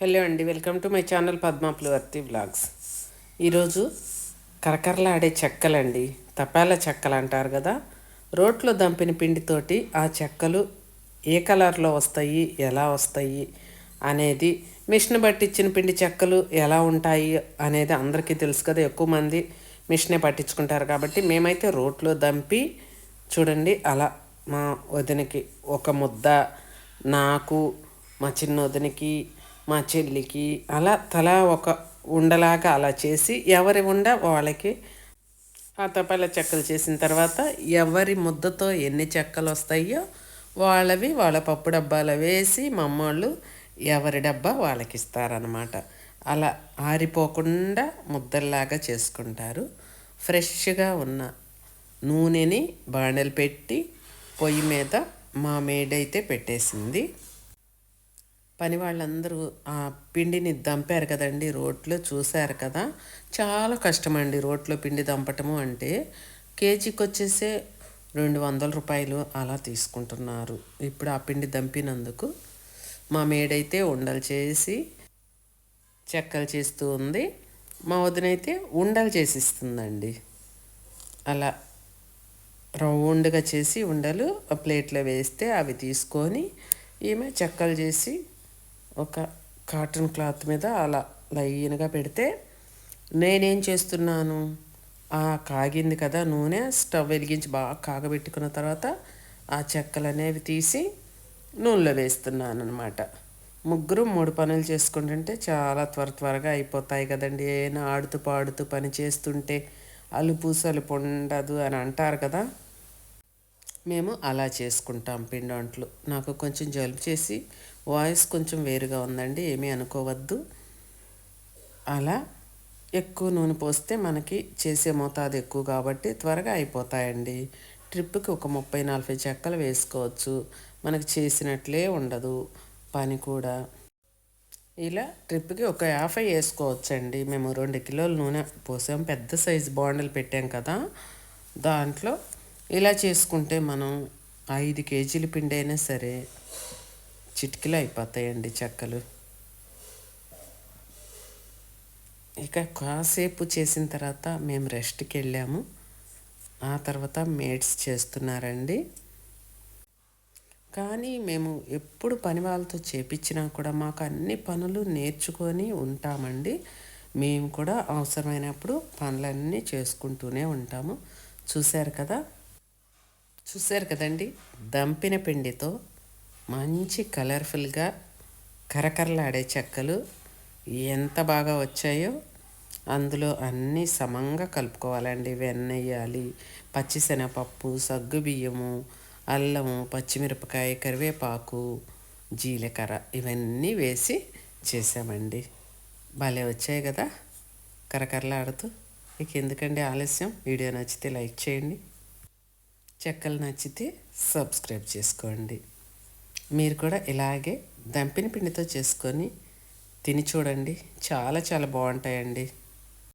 Hello అండి welcome to my channel Padmapulavarthi blogs ఈరోజు కరకరలాడే చెక్కలండి తపాల చెక్కలు అంటారు కదా రోట్లో దంపిన పిండితోటి ఆ చెక్కలు ఏ కలర్లో వస్తాయి ఎలా వస్తాయి అనేది మిషన్ పట్టించిన పిండి చెక్కలు ఎలా ఉంటాయి అనేది అందరికీ తెలుసు కదా ఎక్కువ మంది మిషనే పట్టించుకుంటారు కాబట్టి మేమైతే రోట్లో దంపి చూడండి అలా మా వదినకి ఒక ముద్ద నాకు మా చిన్న వదినకి మా చెల్లికి అలా తలా ఒక ఉండలాగా అలా చేసి ఎవరి ఉండ వాళ్ళకి ఆ తపాల చెక్కలు చేసిన తర్వాత ఎవరి ముద్దతో ఎన్ని చెక్కలు వస్తాయో వాళ్ళవి వాళ్ళ పప్పు డబ్బాలో వేసి మా అమ్మోళ్ళు ఎవరి డబ్బా వాళ్ళకి ఇస్తారనమాట అలా ఆరిపోకుండా ముద్దల్లాగా చేసుకుంటారు. ఫ్రెష్గా ఉన్న నూనెని బాణలు పెట్టి పొయ్యి మీద మా మేడైతే పెట్టేసింది. పని వాళ్ళందరూ ఆ పిండిని దంపారు కదండి రోట్లో చూశారు కదా. చాలా కష్టమండి రోట్లో పిండి దంపటము అంటే. కేజీకి వచ్చేసే రెండు వందల రూపాయలు అలా తీసుకుంటున్నారు ఇప్పుడు ఆ పిండి దంపినందుకు. మా మేడైతే ఉండలు చేసి చెక్కలు చేస్తూ ఉంది. మా వదినైతే ఉండలు చేసిస్తుందండి. అలా రౌండ్గా చేసి ఉండలు ప్లేట్లో వేస్తే అవి తీసుకొని ఈమె చెక్కలు చేసి ఒక కాటన్ క్లాత్ మీద అలా లైన్గా పెడితే నేనేం చేస్తున్నాను? ఆ కాగింది కదా నూనె స్టవ్ వెలిగించి బాగా కాగబెట్టుకున్న తర్వాత ఆ చెక్కలు అనేవి తీసి నూనెలో వేస్తున్నాను అనమాట ముగ్గురు మూడు పనులు చేసుకుంటుంటే చాలా త్వర త్వరగా అయిపోతాయి కదండి. ఏమైనా ఆడుతూ పాడుతూ పని చేస్తుంటే అలుపు సలుపు ఉండదు అని అంటారు కదా. మేము అలా చేసుకుంటాం పిండి వంటలు. నాకు కొంచెం జలుబు చేసి వాయిస్ కొంచెం వేరుగా ఉందండి ఏమీ అనుకోవద్దు. అలా ఎక్కువ నూనె పోస్తే మనకి చేసే మోతాదు ఎక్కువ కాబట్టి త్వరగా అయిపోతాయండి. ట్రిప్కి ఒక ముప్పై నలభై చెక్కలు వేసుకోవచ్చు మనకి చేసినట్లే ఉండదు పని కూడా. ఇలా ట్రిప్కి ఒక యాభై వేసుకోవచ్చండి. మేము రెండు కిలోల నూనె పోసాం పెద్ద సైజు బాండలు పెట్టాం కదా దాంట్లో ఇలా చేసుకుంటే మనం ఐదు కేజీల పిండి అయినా సరే చిటికలు అయిపోతాయండి చెక్కలు. ఇక కాసేపు చేసిన తర్వాత మేము రెస్ట్కి వెళ్ళాము. ఆ తర్వాత మేడ్స్ చేస్తున్నారండి. కానీ మేము ఎప్పుడు పని వాళ్ళతో చేపించినా కూడా మాకు అన్ని పనులు నేర్చుకొని ఉంటామండి. మేము కూడా అవసరమైనప్పుడు పనులన్నీ చేసుకుంటూనే ఉంటాము. చూశారు కదా? చూశారు కదండి? దంపిన పిండితో. మంచి కలర్ఫుల్గా కరకరలాడే చెక్కలు ఎంత బాగా వచ్చాయో అందులో అన్నీ సమంగా కలుపుకోవాలండి. వెన్నెయ్యాలి పచ్చిశనగపప్పు సగ్గు బియ్యము అల్లము పచ్చిమిరపకాయ కరివేపాకు జీలకర్ర ఇవన్నీ వేసి చేసామండి. భలే వచ్చాయి కదా కరకరలాడుతూ. ఇక ఎందుకండి ఆలస్యం? వీడియో నచ్చితే లైక్ చేయండి. చెక్కలు నచ్చితే సబ్స్క్రైబ్ చేసుకోండి. మీరు కూడా ఇలాగే దంపిన పిండితో చేసుకొని తిని చూడండి. చాలా చాలా బాగుంటాయండి.